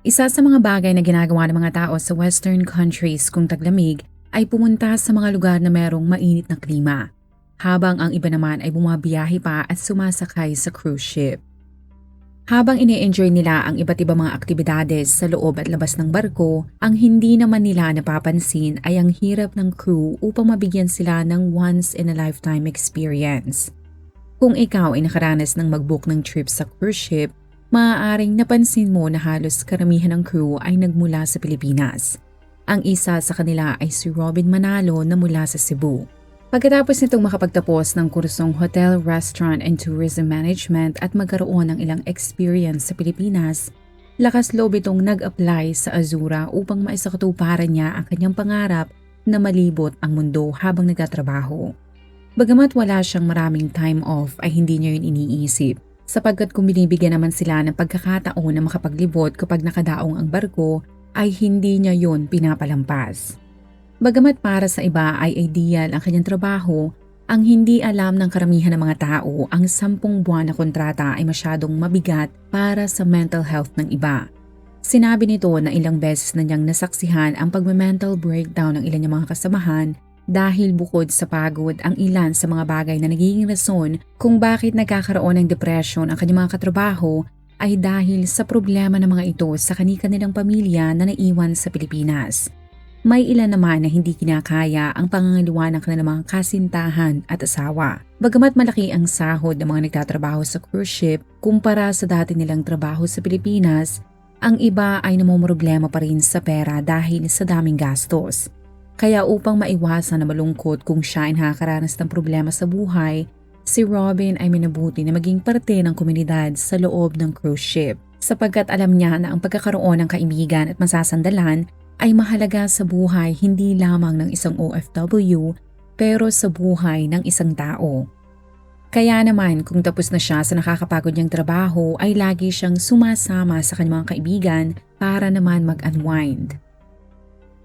Isa sa mga bagay na ginagawa ng mga tao sa western countries kung taglamig ay pumunta sa mga lugar na merong mainit na klima, habang ang iba naman ay bumabiyahe pa at sumasakay sa cruise ship. Habang ini-enjoy nila ang iba't ibang mga aktibidades sa loob at labas ng barko, ang hindi naman nila napapansin ay ang hirap ng crew upang mabigyan sila ng once-in-a-lifetime experience. Kung ikaw ay nakaranas ng mag-book ng trip sa cruise ship, maaaring napansin mo na halos karamihan ng crew ay nagmula sa Pilipinas. Ang isa sa kanila ay si Robin Manalo na mula sa Cebu. Pagkatapos nitong makapagtapos ng kursong Hotel, Restaurant and Tourism Management at magkaroon ng ilang experience sa Pilipinas, lakas loob itong nag-apply sa Azura upang maisakatuparan niya ang kanyang pangarap na malibot ang mundo habang nagtatrabaho. Bagamat wala siyang maraming time off ay hindi niya yun iniisip sapagkat kung binibigyan naman sila ng pagkakataon na makapaglibot kapag nakadaong ang barko ay hindi niya yon pinapalampas. Bagamat para sa iba ay ideal ang kanyang trabaho, ang hindi alam ng karamihan ng mga tao ang sampung buwan na kontrata ay masyadong mabigat para sa mental health ng iba. Sinabi nito na ilang beses na niyang nasaksihan ang pagme-mental breakdown ng ilan niyang mga kasamahan dahil bukod sa pagod ang ilan sa mga bagay na nagiging rason kung bakit nagkakaroon ng depression ang kanyang mga katrabaho ay dahil sa problema ng mga ito sa kani-kanilang pamilya na naiwan sa Pilipinas. May ilan naman na hindi kinakaya ang pangangaliwa ng kanilang mga kasintahan at asawa. Bagamat malaki ang sahod ng mga nagtatrabaho sa cruise ship kumpara sa dati nilang trabaho sa Pilipinas, ang iba ay namumroblema pa rin sa pera dahil sa daming gastos. Kaya upang maiwasan na malungkot kung siya ay nakakaranas ng problema sa buhay, si Robin ay minabuti na maging parte ng komunidad sa loob ng cruise ship sapagkat alam niya na ang pagkakaroon ng kaibigan at masasandalan ay mahalaga sa buhay hindi lamang ng isang OFW pero sa buhay ng isang tao. Kaya naman kung tapos na siya sa nakakapagod niyang trabaho ay lagi siyang sumasama sa kanyang mga kaibigan para naman mag-unwind.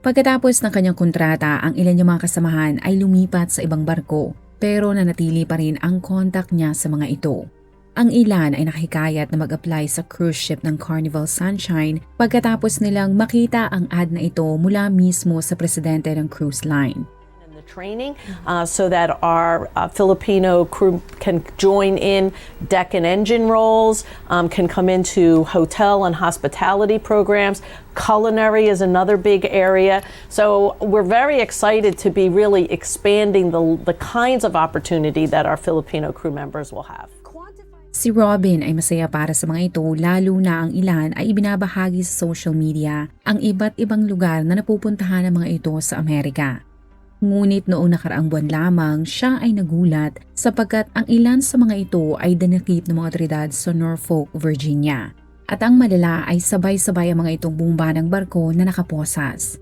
Pagkatapos ng kanyang kontrata, ang ilan niyang mga kasamahan ay lumipat sa ibang barko pero nanatili pa rin ang kontak niya sa mga ito. Ang ilan ay nakikayat na mag-apply sa cruise ship ng Carnival Sunshine pagkatapos nilang makita ang ad na ito mula mismo sa presidente ng cruise line. Training uh, so that our uh, Filipino crew can join in deck and engine roles, um, can come into hotel and hospitality programs. Culinary is another big area. So we're very excited to be really expanding the, the kinds of opportunity that our Filipino crew members will have. Si Robin ay masaya para sa mga ito lalo na ang ilan ay ibinabahagi sa social media ang iba't ibang lugar na napupuntahan ng mga ito sa Amerika. Ngunit noong nakaraang buwan lamang siya ay nagulat sapagkat ang ilan sa mga ito ay danakip ng mga otoridad sa Norfolk, Virginia. At ang malala ay sabay-sabay ang mga itong bumba ng barko na nakaposas.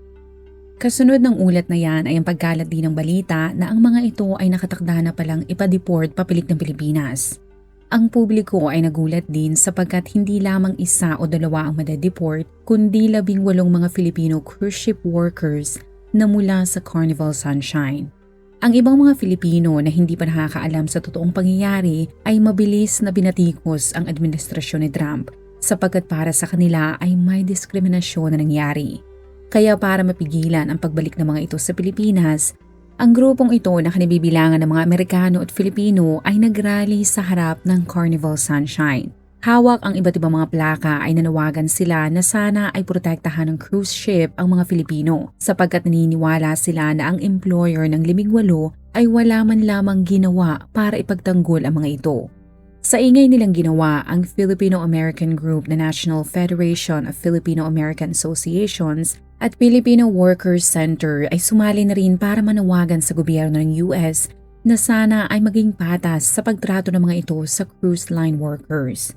Kasunod ng ulat na yan ay ang pagkalat din ng balita na ang mga ito ay nakatakda na palang ipadeport papilik ng Pilipinas. Ang publiko ay nagulat din sapagkat hindi lamang isa o dalawa ang madedeport kundi labing walong mga Filipino cruise ship workers na mula sa Carnival Sunshine. Ang ibang mga Filipino na hindi pa nakakaalam sa totoong pangyayari ay mabilis na binatikos ang administrasyon ni Trump sapagkat para sa kanila ay may diskriminasyon na nangyari. Kaya para mapigilan ang pagbalik ng mga ito sa Pilipinas, ang grupong ito na kanibibilangan ng mga Amerikano at Filipino ay nagrally sa harap ng Carnival Sunshine Hawak ang iba't ibang mga plaka ay nanawagan sila na sana ay protektahan ng cruise ship ang mga Filipino sapagkat naniniwala sila na ang employer ng Limigwalo ay wala man lamang ginawa para ipagtanggol ang mga ito. Sa ingay nilang ginawa, ang Filipino-American Group na National Federation of Filipino-American Associations at Filipino Workers Center ay sumali na rin para manawagan sa gobyerno ng US na sana ay maging patas sa pagtrato ng mga ito sa cruise line workers.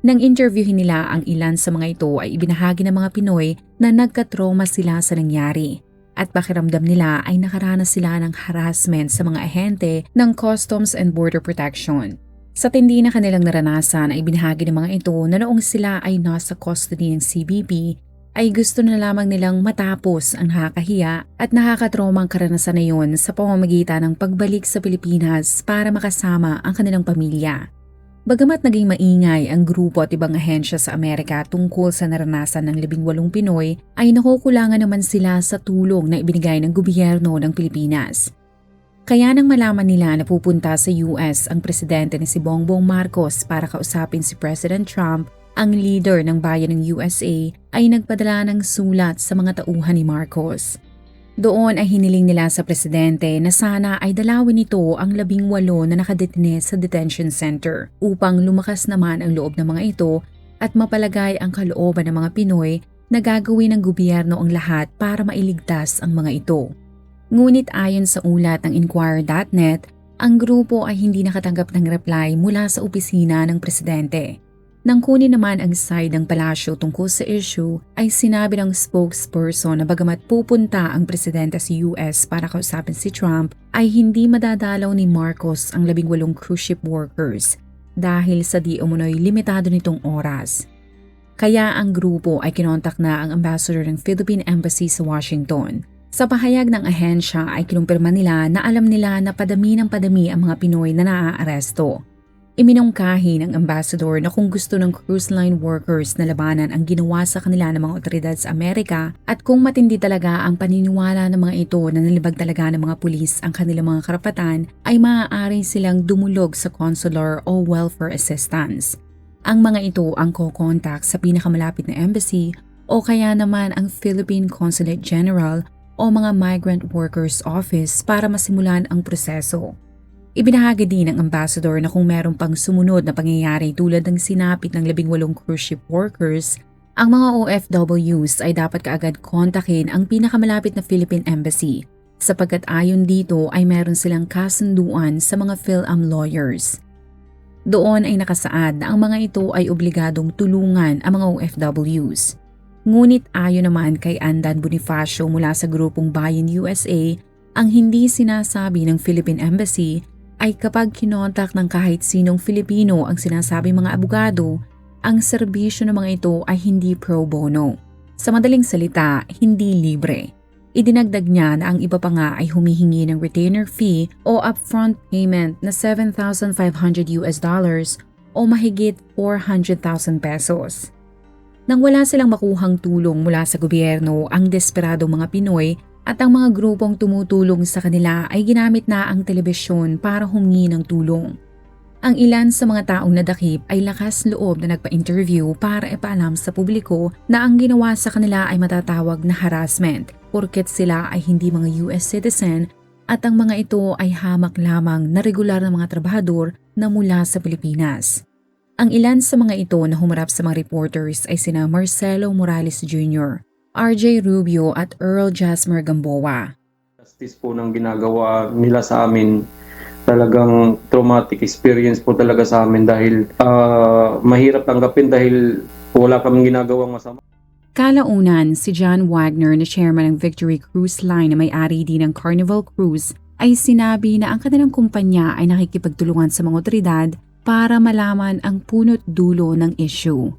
Nang interviewin nila ang ilan sa mga ito ay ibinahagi ng mga Pinoy na nagkatroma sila sa nangyari at pakiramdam nila ay nakaranas sila ng harassment sa mga ahente ng Customs and Border Protection. Sa tindi na kanilang naranasan ay binahagi ng mga ito na noong sila ay nasa custody ng CBP ay gusto na lamang nilang matapos ang nakakahiya at nakakatromang karanasan na yun sa pamamagitan ng pagbalik sa Pilipinas para makasama ang kanilang pamilya. Bagamat naging maingay ang grupo at ibang ahensya sa Amerika tungkol sa naranasan ng labing walong Pinoy, ay nakukulangan naman sila sa tulong na ibinigay ng gobyerno ng Pilipinas. Kaya nang malaman nila na pupunta sa US ang presidente ni si Bongbong Marcos para kausapin si President Trump, ang leader ng bayan ng USA ay nagpadala ng sulat sa mga tauhan ni Marcos. Doon ay hiniling nila sa presidente na sana ay dalawin nito ang labing walo na nakadetine sa detention center upang lumakas naman ang loob ng mga ito at mapalagay ang kalooban ng mga Pinoy na gagawin ng gobyerno ang lahat para mailigtas ang mga ito. Ngunit ayon sa ulat ng Inquirer.net, ang grupo ay hindi nakatanggap ng reply mula sa opisina ng presidente. Nang kunin naman ang side ng palasyo tungkol sa issue, ay sinabi ng spokesperson na bagamat pupunta ang presidente sa US para kausapin si Trump, ay hindi madadalaw ni Marcos ang labing walong cruise ship workers dahil sa di umunoy limitado nitong oras. Kaya ang grupo ay kinontak na ang ambassador ng Philippine Embassy sa Washington. Sa pahayag ng ahensya ay kinumpirma nila na alam nila na padami ng padami ang mga Pinoy na naaaresto. Iminungkahi ng ambassador na kung gusto ng cruise line workers na labanan ang ginawa sa kanila ng mga otoridad sa Amerika at kung matindi talaga ang paniniwala ng mga ito na nalibag talaga ng mga pulis ang kanilang mga karapatan ay maaari silang dumulog sa consular o welfare assistance. Ang mga ito ang kokontak sa pinakamalapit na embassy o kaya naman ang Philippine Consulate General o mga Migrant Workers Office para masimulan ang proseso. Ibinahagi din ng ambassador na kung meron pang sumunod na pangyayari tulad ng sinapit ng labing walong cruise ship workers, ang mga OFWs ay dapat kaagad kontakin ang pinakamalapit na Philippine Embassy sapagkat ayon dito ay meron silang kasunduan sa mga PhilAm lawyers. Doon ay nakasaad na ang mga ito ay obligadong tulungan ang mga OFWs. Ngunit ayon naman kay Andan Bonifacio mula sa grupong Bayan USA, ang hindi sinasabi ng Philippine Embassy ay kapag kinontak ng kahit sinong Filipino ang sinasabing mga abogado, ang serbisyo ng mga ito ay hindi pro bono. Sa madaling salita, hindi libre. Idinagdag niya na ang iba pa nga ay humihingi ng retainer fee o upfront payment na 7,500 US dollars o mahigit 400,000 pesos. Nang wala silang makuhang tulong mula sa gobyerno, ang desperadong mga Pinoy at ang mga grupong tumutulong sa kanila ay ginamit na ang telebisyon para humingi ng tulong. Ang ilan sa mga taong nadakip ay lakas loob na nagpa-interview para ipaalam sa publiko na ang ginawa sa kanila ay matatawag na harassment porket sila ay hindi mga US citizen at ang mga ito ay hamak lamang na regular na mga trabahador na mula sa Pilipinas. Ang ilan sa mga ito na humarap sa mga reporters ay sina Marcelo Morales Jr., RJ Rubio at Earl Jasmer Gamboa. Justice po ng ginagawa nila sa amin talagang traumatic experience po talaga sa amin dahil ah, mahirap tanggapin dahil wala kaming ginagawang masama. Kalaunan, si John Wagner na chairman ng Victory Cruise Line na may-ari din ng Carnival Cruise ay sinabi na ang kanilang kumpanya ay nakikipagtulungan sa mga otoridad para malaman ang punot dulo ng issue.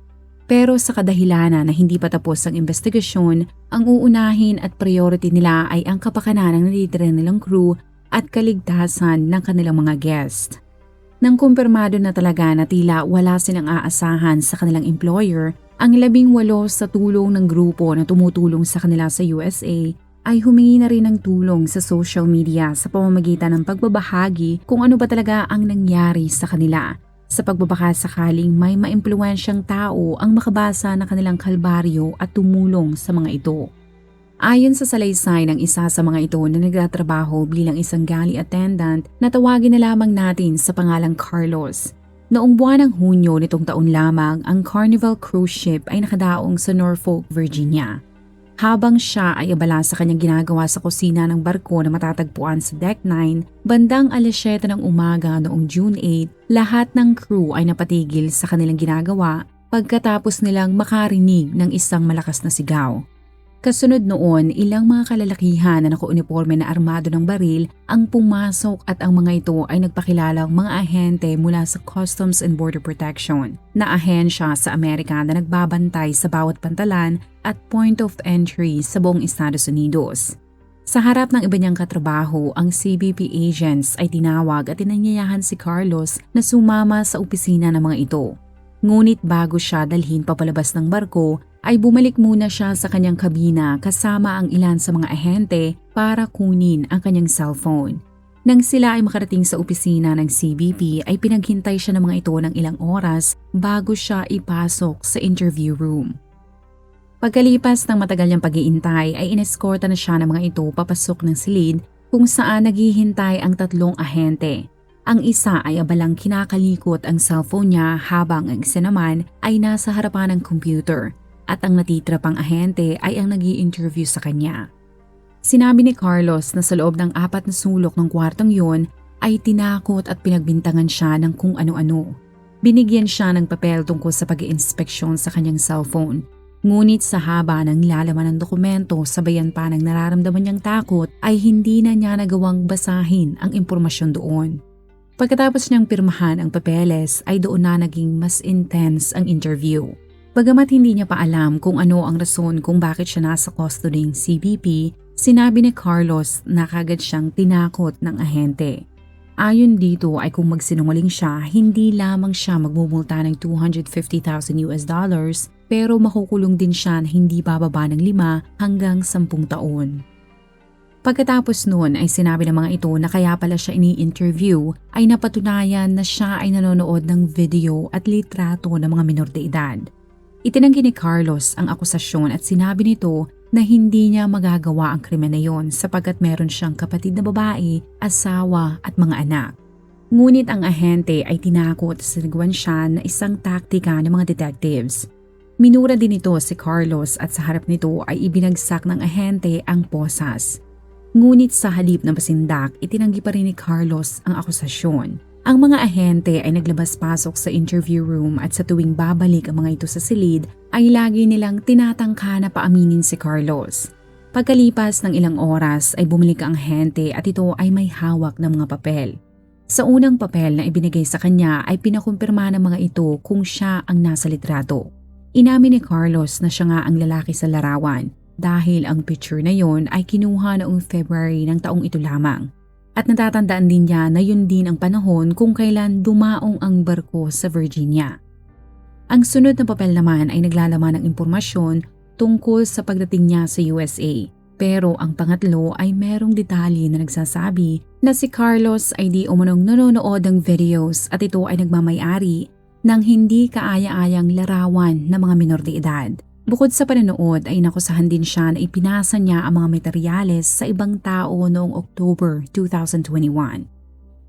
Pero sa kadahilanan na hindi pa tapos ang investigasyon, ang uunahin at priority nila ay ang kapakanan ng natitira nilang crew at kaligtasan ng kanilang mga guest. Nang kumpirmado na talaga na tila wala silang aasahan sa kanilang employer, ang labing walo sa tulong ng grupo na tumutulong sa kanila sa USA ay humingi na rin ng tulong sa social media sa pamamagitan ng pagbabahagi kung ano ba talaga ang nangyari sa kanila sa pagbabaka sakaling may maimpluwensyang tao ang makabasa ng kanilang kalbaryo at tumulong sa mga ito. Ayon sa salaysay ng isa sa mga ito na nagtatrabaho bilang isang galley attendant, natawagin na lamang natin sa pangalang Carlos. Noong buwan ng Hunyo nitong taon lamang, ang Carnival cruise ship ay nakadaong sa Norfolk, Virginia. Habang siya ay abala sa kanyang ginagawa sa kusina ng barko na matatagpuan sa Deck 9, bandang alas 7 ng umaga noong June 8, lahat ng crew ay napatigil sa kanilang ginagawa pagkatapos nilang makarinig ng isang malakas na sigaw. Kasunod noon, ilang mga kalalakihan na nakauniforme na armado ng baril ang pumasok at ang mga ito ay nagpakilalang mga ahente mula sa Customs and Border Protection na ahensya sa Amerika na nagbabantay sa bawat pantalan at point of entry sa buong Estados Unidos. Sa harap ng iba niyang katrabaho, ang CBP agents ay tinawag at tinanyayahan si Carlos na sumama sa opisina ng mga ito. Ngunit bago siya dalhin papalabas ng barko, ay bumalik muna siya sa kanyang kabina kasama ang ilan sa mga ahente para kunin ang kanyang cellphone. Nang sila ay makarating sa opisina ng CBP ay pinaghintay siya ng mga ito ng ilang oras bago siya ipasok sa interview room. Pagkalipas ng matagal niyang pag-iintay ay ineskorta na siya ng mga ito papasok ng silid kung saan naghihintay ang tatlong ahente. Ang isa ay abalang kinakalikot ang cellphone niya habang ang isa naman ay nasa harapan ng computer at ang natitira pang ahente ay ang nag interview sa kanya. Sinabi ni Carlos na sa loob ng apat na sulok ng kwartong yun ay tinakot at pinagbintangan siya ng kung ano-ano. Binigyan siya ng papel tungkol sa pag inspeksyon sa kanyang cellphone. Ngunit sa haba ng lalaman ng dokumento sabayan pa ng nararamdaman niyang takot ay hindi na niya nagawang basahin ang impormasyon doon. Pagkatapos niyang pirmahan ang papeles ay doon na naging mas intense ang interview. Bagamat hindi niya pa alam kung ano ang rason kung bakit siya nasa custody ng CBP, sinabi ni Carlos na kagad siyang tinakot ng ahente. Ayon dito ay kung magsinungaling siya, hindi lamang siya magmumulta ng 250,000 US dollars pero makukulong din siya na hindi bababa ng 5 hanggang 10 taon. Pagkatapos noon ay sinabi ng mga ito na kaya pala siya ini-interview ay napatunayan na siya ay nanonood ng video at litrato ng mga minor de edad. Itinanggi ni Carlos ang akusasyon at sinabi nito na hindi niya magagawa ang krimen na yon sapagkat meron siyang kapatid na babae, asawa at mga anak. Ngunit ang ahente ay tinakot at siniguan siya na isang taktika ng mga detectives. Minura din ito si Carlos at sa harap nito ay ibinagsak ng ahente ang posas. Ngunit sa halip na masindak, itinanggi pa rin ni Carlos ang akusasyon. Ang mga ahente ay naglabas-pasok sa interview room at sa tuwing babalik ang mga ito sa silid ay lagi nilang tinatangka na paaminin si Carlos. Pagkalipas ng ilang oras ay bumalik ang ahente at ito ay may hawak ng mga papel. Sa unang papel na ibinigay sa kanya ay pinakumpirma ng mga ito kung siya ang nasa litrato. Inamin ni Carlos na siya nga ang lalaki sa larawan dahil ang picture na yon ay kinuha noong February ng taong ito lamang. At natatandaan din niya na yun din ang panahon kung kailan dumaong ang barko sa Virginia. Ang sunod na papel naman ay naglalaman ng impormasyon tungkol sa pagdating niya sa USA. Pero ang pangatlo ay merong detalye na nagsasabi na si Carlos ay di umunong nanonood ng videos at ito ay nagmamayari ng hindi kaaya-ayang larawan ng mga minor de edad. Bukod sa pananood ay nakusahan din siya na ipinasa niya ang mga materyales sa ibang tao noong October 2021.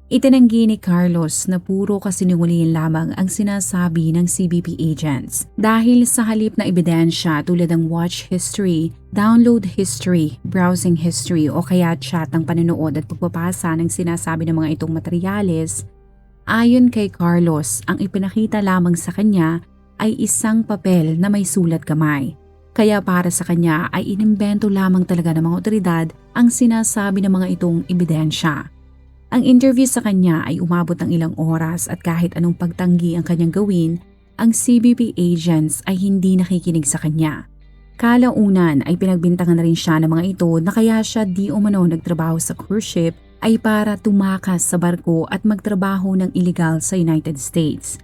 Itinanggi ni Carlos na puro kasinungalingan lamang ang sinasabi ng CBP agents dahil sa halip na ebidensya tulad ng watch history, download history, browsing history o kaya chat ng panonood at pagpapasa ng sinasabi ng mga itong materyales, ayon kay Carlos ang ipinakita lamang sa kanya ay isang papel na may sulat kamay. Kaya para sa kanya ay inimbento lamang talaga ng mga otoridad ang sinasabi ng mga itong ebidensya. Ang interview sa kanya ay umabot ng ilang oras at kahit anong pagtanggi ang kanyang gawin, ang CBP agents ay hindi nakikinig sa kanya. Kalaunan ay pinagbintangan na rin siya ng mga ito na kaya siya di umano nagtrabaho sa cruise ship ay para tumakas sa barko at magtrabaho ng illegal sa United States.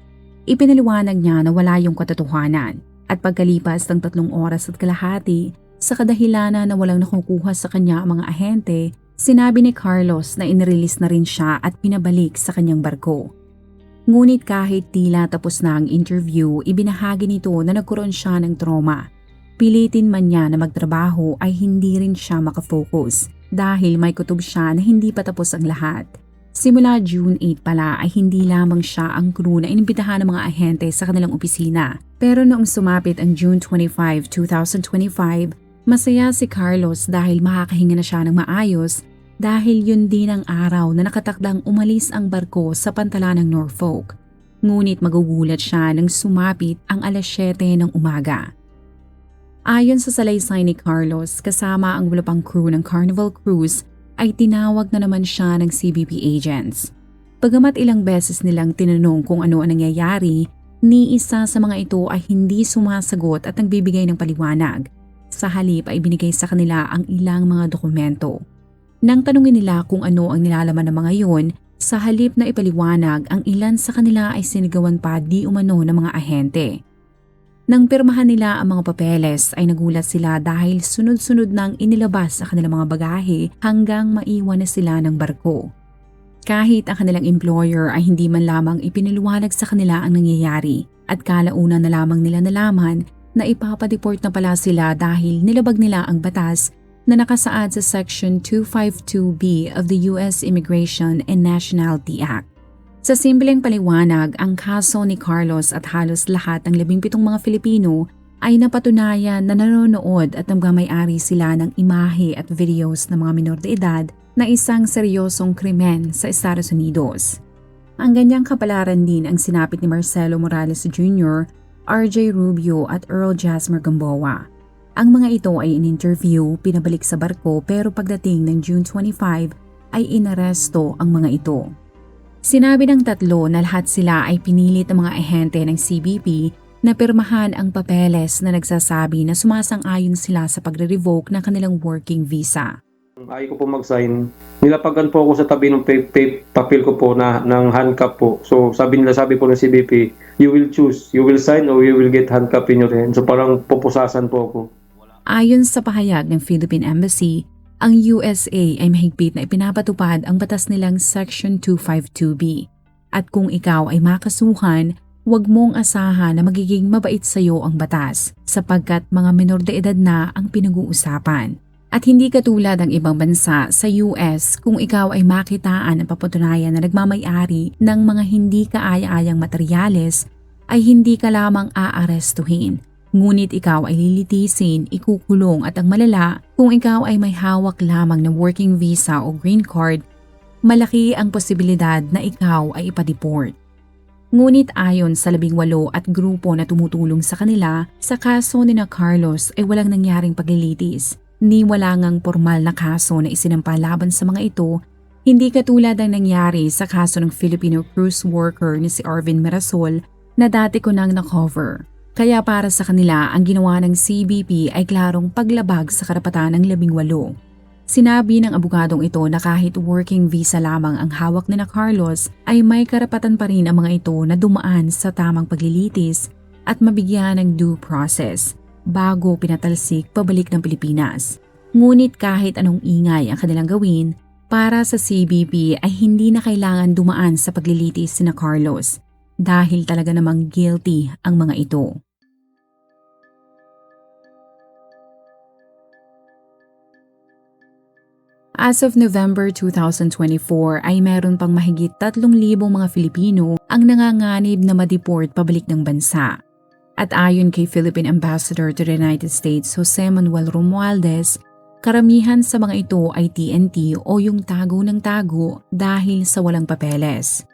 Ipinaliwanag niya na wala yung katotohanan at pagkalipas ng tatlong oras at kalahati, sa kadahilanan na walang nakukuha sa kanya ang mga ahente, sinabi ni Carlos na inrelease na rin siya at pinabalik sa kanyang barko. Ngunit kahit tila tapos na ang interview, ibinahagi nito na nagkaroon siya ng trauma. Pilitin man niya na magtrabaho ay hindi rin siya makafocus dahil may kutob siya na hindi pa tapos ang lahat. Simula June 8 pala ay hindi lamang siya ang crew na inimbitahan ng mga ahente sa kanilang opisina. Pero noong sumapit ang June 25, 2025, masaya si Carlos dahil makakahinga na siya ng maayos dahil yun din ang araw na nakatakdang umalis ang barko sa pantala ng Norfolk. Ngunit magugulat siya nang sumapit ang alas 7 ng umaga. Ayon sa salaysay ni Carlos, kasama ang wala pang crew ng Carnival Cruise, ay tinawag na naman siya ng CBP agents. Pagamat ilang beses nilang tinanong kung ano ang nangyayari, ni isa sa mga ito ay hindi sumasagot at nagbibigay ng paliwanag. Sa halip ay binigay sa kanila ang ilang mga dokumento. Nang tanungin nila kung ano ang nilalaman ng mga iyon, sa halip na ipaliwanag, ang ilan sa kanila ay sinigawan pa di umano ng mga ahente. Nang pirmahan nila ang mga papeles ay nagulat sila dahil sunod-sunod nang inilabas sa kanilang mga bagahe hanggang maiwan na sila ng barko. Kahit ang kanilang employer ay hindi man lamang ipiniliwanag sa kanila ang nangyayari at kalauna na lamang nila nalaman na ipapadeport na pala sila dahil nilabag nila ang batas na nakasaad sa Section 252B of the U.S. Immigration and Nationality Act. Sa simpleng paliwanag, ang kaso ni Carlos at halos lahat ng labing pitong mga Filipino ay napatunayan na nanonood at nagmamayari sila ng imahe at videos ng mga minor de edad na isang seryosong krimen sa Estados Unidos. Ang ganyang kapalaran din ang sinapit ni Marcelo Morales Jr., RJ Rubio at Earl Jasmer Gamboa. Ang mga ito ay in-interview, pinabalik sa barko pero pagdating ng June 25 ay inaresto ang mga ito. Sinabi ng tatlo na lahat sila ay pinilit ng mga ahente ng CBP na pirmahan ang papeles na nagsasabi na sumasang-ayon sila sa pagre-revoke ng kanilang working visa. Ayaw ko po mag-sign. Nilapagan po ako sa tabi ng pa- pa- papel ko po na ng handcuff po. So sabi nila, sabi po ng CBP, you will choose, you will sign or you will get handcuff in your hand. So parang pupusasan po ako. Ayon sa pahayag ng Philippine Embassy, ang USA ay mahigpit na ipinapatupad ang batas nilang Section 252B. At kung ikaw ay makasuhan, huwag mong asahan na magiging mabait sa iyo ang batas sapagkat mga menor de edad na ang pinag-uusapan. At hindi katulad ang ibang bansa sa US kung ikaw ay makitaan ang papatunayan na nagmamayari ng mga hindi kaaya-ayang materyales ay hindi ka lamang aarestuhin Ngunit ikaw ay lilitisin, ikukulong at ang malala kung ikaw ay may hawak lamang ng working visa o green card, malaki ang posibilidad na ikaw ay ipadeport. Ngunit ayon sa labing walo at grupo na tumutulong sa kanila, sa kaso ni na Carlos ay walang nangyaring paglilitis, ni wala ngang formal na kaso na isinampa laban sa mga ito, hindi katulad ang nangyari sa kaso ng Filipino cruise worker ni si Arvin Mirasol na dati ko nang na-cover. Kaya para sa kanila, ang ginawa ng CBP ay klarong paglabag sa karapatan ng labing walo. Sinabi ng abogadong ito na kahit working visa lamang ang hawak ni na Carlos ay may karapatan pa rin ang mga ito na dumaan sa tamang paglilitis at mabigyan ng due process bago pinatalsik pabalik ng Pilipinas. Ngunit kahit anong ingay ang kanilang gawin, para sa CBP ay hindi na kailangan dumaan sa paglilitis si na Carlos dahil talaga namang guilty ang mga ito. As of November 2024 ay meron pang mahigit 3,000 mga Filipino ang nanganganib na madeport pabalik ng bansa. At ayon kay Philippine Ambassador to the United States Jose Manuel Romualdez, karamihan sa mga ito ay TNT o yung tago ng tago dahil sa walang papeles.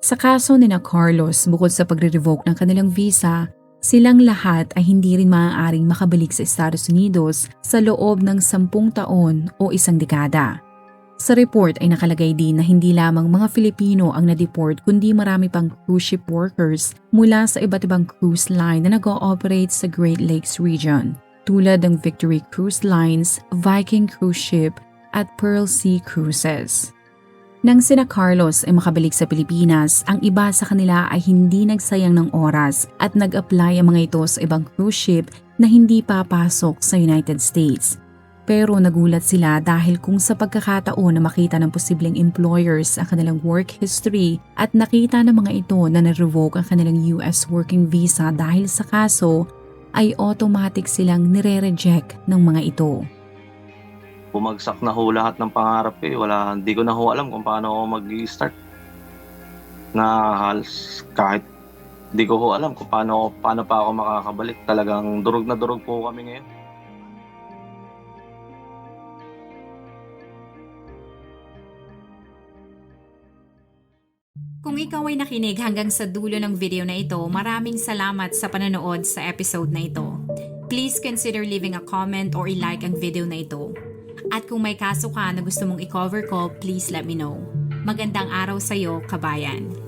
Sa kaso ni na Carlos, bukod sa pagre-revoke ng kanilang visa, Silang lahat ay hindi rin maaaring makabalik sa Estados Unidos sa loob ng sampung taon o isang dekada. Sa report ay nakalagay din na hindi lamang mga Filipino ang na-deport kundi marami pang cruise ship workers mula sa iba't ibang cruise line na nag-ooperate sa Great Lakes region tulad ng Victory Cruise Lines, Viking Cruise Ship at Pearl Sea Cruises. Nang sina Carlos ay makabalik sa Pilipinas, ang iba sa kanila ay hindi nagsayang ng oras at nag-apply ang mga ito sa ibang cruise ship na hindi papasok sa United States. Pero nagulat sila dahil kung sa pagkakataon na makita ng posibleng employers ang kanilang work history at nakita ng mga ito na na-revoke ang kanilang US working visa dahil sa kaso, ay automatic silang nire-reject ng mga ito bumagsak na ho lahat ng pangarap eh. Wala, hindi ko na ho alam kung paano ako mag-start. Na halos kahit hindi ko ho alam kung paano, paano pa ako makakabalik. Talagang durog na durog po kami ngayon. Kung ikaw ay nakinig hanggang sa dulo ng video na ito, maraming salamat sa panonood sa episode na ito. Please consider leaving a comment or i-like ang video na ito. At kung may kaso ka na gusto mong i-cover ko, please let me know. Magandang araw sa'yo, kabayan.